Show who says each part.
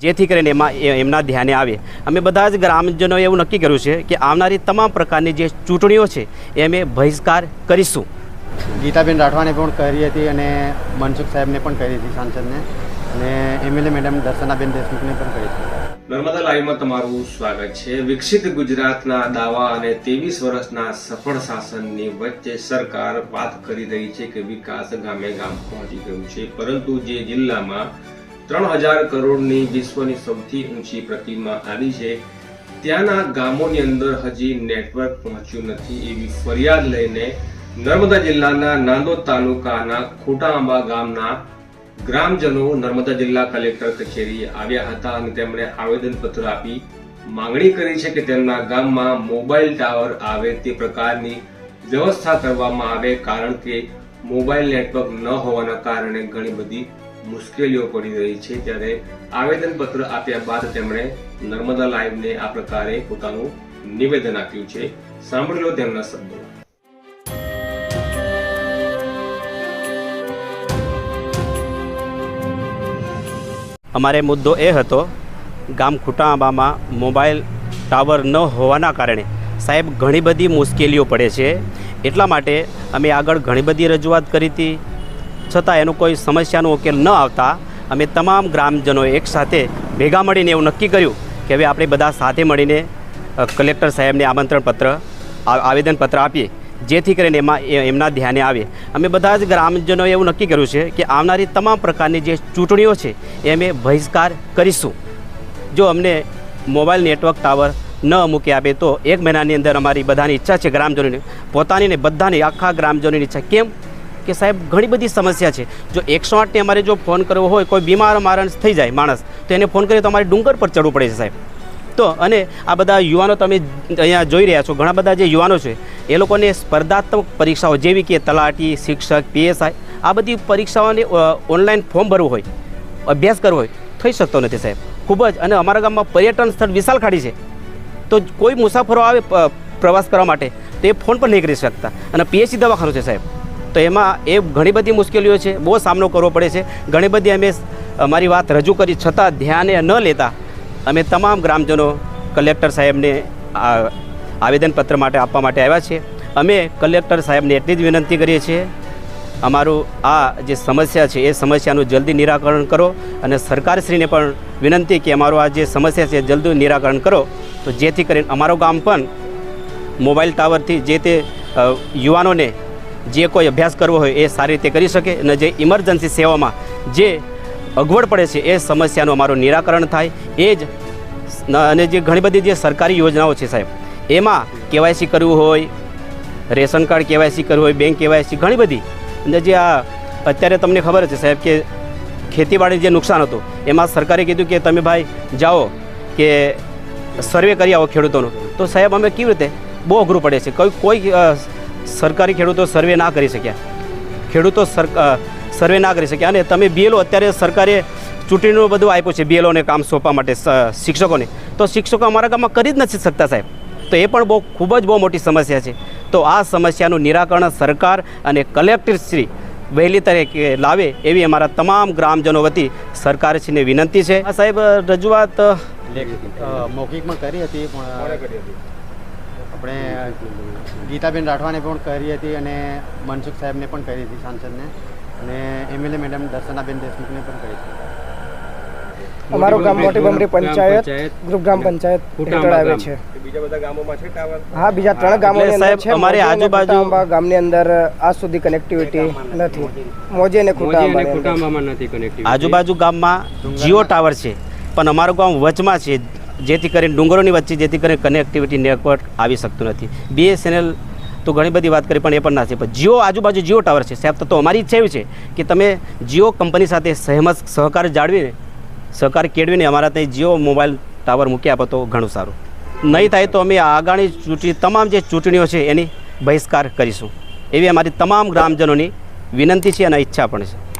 Speaker 1: જેથી કરીને એમાં એ- એમના ધ્યાને આવે. અમે બધા જ ગ્રામજનોએ એવું નક્કી કર્યું છે કે આવનારી તમામ પ્રકારની જે ચૂંટણીઓ છે એ અમે બહિષ્કાર કરીશું.
Speaker 2: ગીતાબેન રાઠવાને પણ કરી હતી અને મનસુખ સાહેબને પણ કરી હતી સાંસદને. અને એમએલએ મેડમ દર્શનાબેન દેશમુખને પણ કરી હતી.
Speaker 3: નર્મદા લાઈવમાં તમારું સ્વાગત છે. વિકસિત ગુજરાતના દાવા અને ત્રેવીસ વર્ષના સફળ શાસનની વચ્ચે સરકાર વાત કરી રહી છે કે વિકાસ ગામે ગામ પહોંચી ગયું છે. પરંતુ જે જિલ્લામાં ત્રણ હજાર કરોડની વિશ્વની સૌથી ઊંચી પ્રતિમા આવી છે. ત્યાંના ગામોની અંદર હજી નેટવર્ક પહોંચ્યું નથી એવી ફરિયાદ લઈને નર્મદા જિલ્લાના નાંદોદ તાલુકાના ખોટા આંબા ગામના ગ્રામજનો નર્મદા જિલ્લા કલેક્ટર કચેરી આવ્યા હતા અને તેમણે આવેદનપત્ર આપી માંગણી કરી છે કે તેમના ગામમાં મોબાઈલ ટાવર આવે તે પ્રકારની વ્યવસ્થા કરવામાં આવે કારણ કે મોબાઈલ નેટવર્ક ન હોવાના કારણે ઘણી બધી મુશ્કેલીઓ પડી રહી છે ત્યારે આવેદનપત્ર આપ્યા બાદ તેમણે નર્મદા લાઈવને આ પ્રકારે પોતાનું નિવેદન આપ્યું છે. સાંભળી લો તેમના શબ્દો.
Speaker 1: અમારે મુદ્દો એ હતો, ગામ ખુટાંબામાં મોબાઈલ ટાવર ન હોવાના કારણે સાહેબ ઘણી બધી મુશ્કેલીઓ પડે છે. એટલા માટે અમે આગળ ઘણી બધી રજૂઆત કરી હતી. છતાં એનો કોઈ સમસ્યાનો ઉકેલ ન આવતા અમે તમામ ગ્રામજનો એકસાથે ભેગા મળીને એવું નક્કી કર્યું કે હવે આપણે બધા સાથે મળીને કલેક્ટર સાહેબને આમંત્રણ પત્ર આવેદનપત્ર આપીએ, જેથી કરીને એમાં એમના ધ્યાને આવે. અમે બધા જ ગ્રામજનોએ એવું નક્કી કર્યું છે કે આવનારી તમામ પ્રકારની જે ચૂંટણીઓ છે એ અમે બહિષ્કાર કરીશું. જો અમને મોબાઈલ નેટવર્ક ટાવર ન મૂકી આપે તો એક મહિનાની અંદર અમારી બધાની ઈચ્છા છે ગ્રામજનોની, પોતાની ને બધાની, આખા ગ્રામજનોની ઈચ્છા. કેમ? કે સાહેબ, ઘણી બધી સમસ્યા છે. જો એકસો આઠને અમારે જો ફોન કરવો હોય, કોઈ બીમાર મારણ થઈ જાય માણસ, તો એને ફોન કરીએ તો અમારે ડુંગર પર ચડવું પડે છે સાહેબ. તો અને આ બધા યુવાનો તમે અહીંયા જોઈ રહ્યા છો, ઘણા બધા જે યુવાનો છે, એ લોકોને સ્પર્ધાત્મક પરીક્ષાઓ જેવી કે તલાટી, શિક્ષક, પીએસઆઈ, આ બધી પરીક્ષાઓને ઓનલાઈન ફોર્મ ભરવું હોય, અભ્યાસ કરવો હોય, થઈ શકતો નથી સાહેબ. ખૂબ જ, અને અમારા ગામમાં પર્યટન સ્થળ વિશાળ ખાડી છે. તો કોઈ મુસાફરો આવે પ્રવાસ કરવા માટે, તો એ ફોન પર નહીં કરી શકતા. અને પીએચસી દવાખાનું છે સાહેબ. તો એમાં એ ઘણી બધી મુશ્કેલીઓ છે, બહુ સામનો કરવો પડે છે. ઘણી બધી અમે અમારી વાત રજૂ કરી, છતાં ધ્યાને ન લેતા અમે તમામ ગ્રામજનો કલેક્ટર સાહેબને આવેદનપત્ર માટે આપવા માટે આવ્યા છીએ. અમે કલેક્ટર સાહેબને એટલી જ વિનંતી કરીએ છીએ, અમારું આ જે સમસ્યા છે, એ સમસ્યાનું જલ્દી નિરાકરણ કરો અને સરકારશ્રીને પણ વિનંતી કે અમારું આ જે સમસ્યા છે, જલ્દી નિરાકરણ કરો. તો જેથી કરીને અમારું ગામ પણ મોબાઈલ ટાવરથી જે તે યુવાનોને જે કોઈ અભ્યાસ કરવો હોય એ સારી રીતે કરી શકે અને જે ઇમરજન્સી સેવામાં જે અગવડ પડે છે એ સમસ્યાનું અમારું નિરાકરણ થાય. એ જ અને જે ઘણી બધી જે સરકારી યોજનાઓ છે સાહેબ, એમાં કેવાયસી કરવું હોય, રેશન કાર્ડ કેવાયસી કરવું હોય, બેંક કેવાયસી ઘણી બધી. અને જે આ અત્યારે તમને ખબર છે સાહેબ કે ખેતીવાડી જે નુકસાન હતું, એમાં સરકારે કીધું કે તમે ભાઈ જાઓ કે સર્વે કરી આવો ખેડૂતોનું. તો સાહેબ અમે કેવી રીતે? બહુ અઘરું પડે છે. કોઈ કોઈ સરકારી ખેડૂતો સર્વે ના કરી શક્યા. ખેડૂતો સર સર્વે ના કરી શક્યા અને તમે બીએલઓ અત્યારે સરકારે ચૂંટણીનું બધું આપ્યું છે બીએલઓને કામ સોંપવા માટે શિક્ષકોને. તો શિક્ષકો અમારા ગામમાં કરી જ નથી શકતા સાહેબ. તો એ પણ બહુ ખૂબ જ બહુ મોટી સમસ્યા છે. તો આ સમસ્યાનું નિરાકરણ સરકાર અને કલેક્ટર શ્રી વહેલી તરીકે લાવે એવી અમારા તમામ ગ્રામજનો વતી સરકારશ્રીને વિનંતી છે. સાહેબ રજૂઆત
Speaker 2: મૌખિકમાં કરી હતી પણ આપણે ગીતાબેન રાઠવાને પણ કરી હતી અને મનસુખ સાહેબને પણ કરી હતી સાંસદને. અને એમએલએ મેડમ દર્શનાબેન દેશમુખને પણ કરી હતી.
Speaker 4: અમારું ગામ મોટી બમરી પંચાયત ગ્રુપ ગ્રામ પંચાયત હેઠળ આવે છે.
Speaker 3: બીજા બધા ગામોમાં છે ટાવર?
Speaker 4: હા બીજા ત્રણ ગામોની અંદર છે
Speaker 1: અમારી આજુબાજુ-
Speaker 4: ગામની અંદર આજ સુધી કનેક્ટિવિટી નથી. મોજે અને નથી કનેક્ટિવિટી
Speaker 1: આજુબાજુ ગામમાં જીઓ ટાવર છે પણ અમારું ગામ વચમાં છે. જેથી કરીને ડુંગરોની વચ્ચે જેથી કરીને કનેક્ટિવિટી નેટવર્ક આવી શકતું નથી. બીએસએનએલ તો ઘણી બધી વાત કરી, પણ એ પણ ના છે. પણ જીઓ આજુબાજુ જીઓ ટાવર છે. સાહેબ, તો અમારી ઈચ્છા એવી છે કે તમે જીઓ કંપની સાથે સહેમત, સહકાર જાળવીને, સહકાર કેળવીને અમારા ત્યાં જીઓ મોબાઈલ ટાવર મૂકી આપો તો ઘણું સારું. નહીં થાય તો અમે આગામી ચૂંટણી, તમામ જે ચૂંટણીઓ છે, એની બહિષ્કાર કરીશું. એવી અમારી તમામ ગ્રામજનોની વિનંતી છે અને ઈચ્છા પણ છે.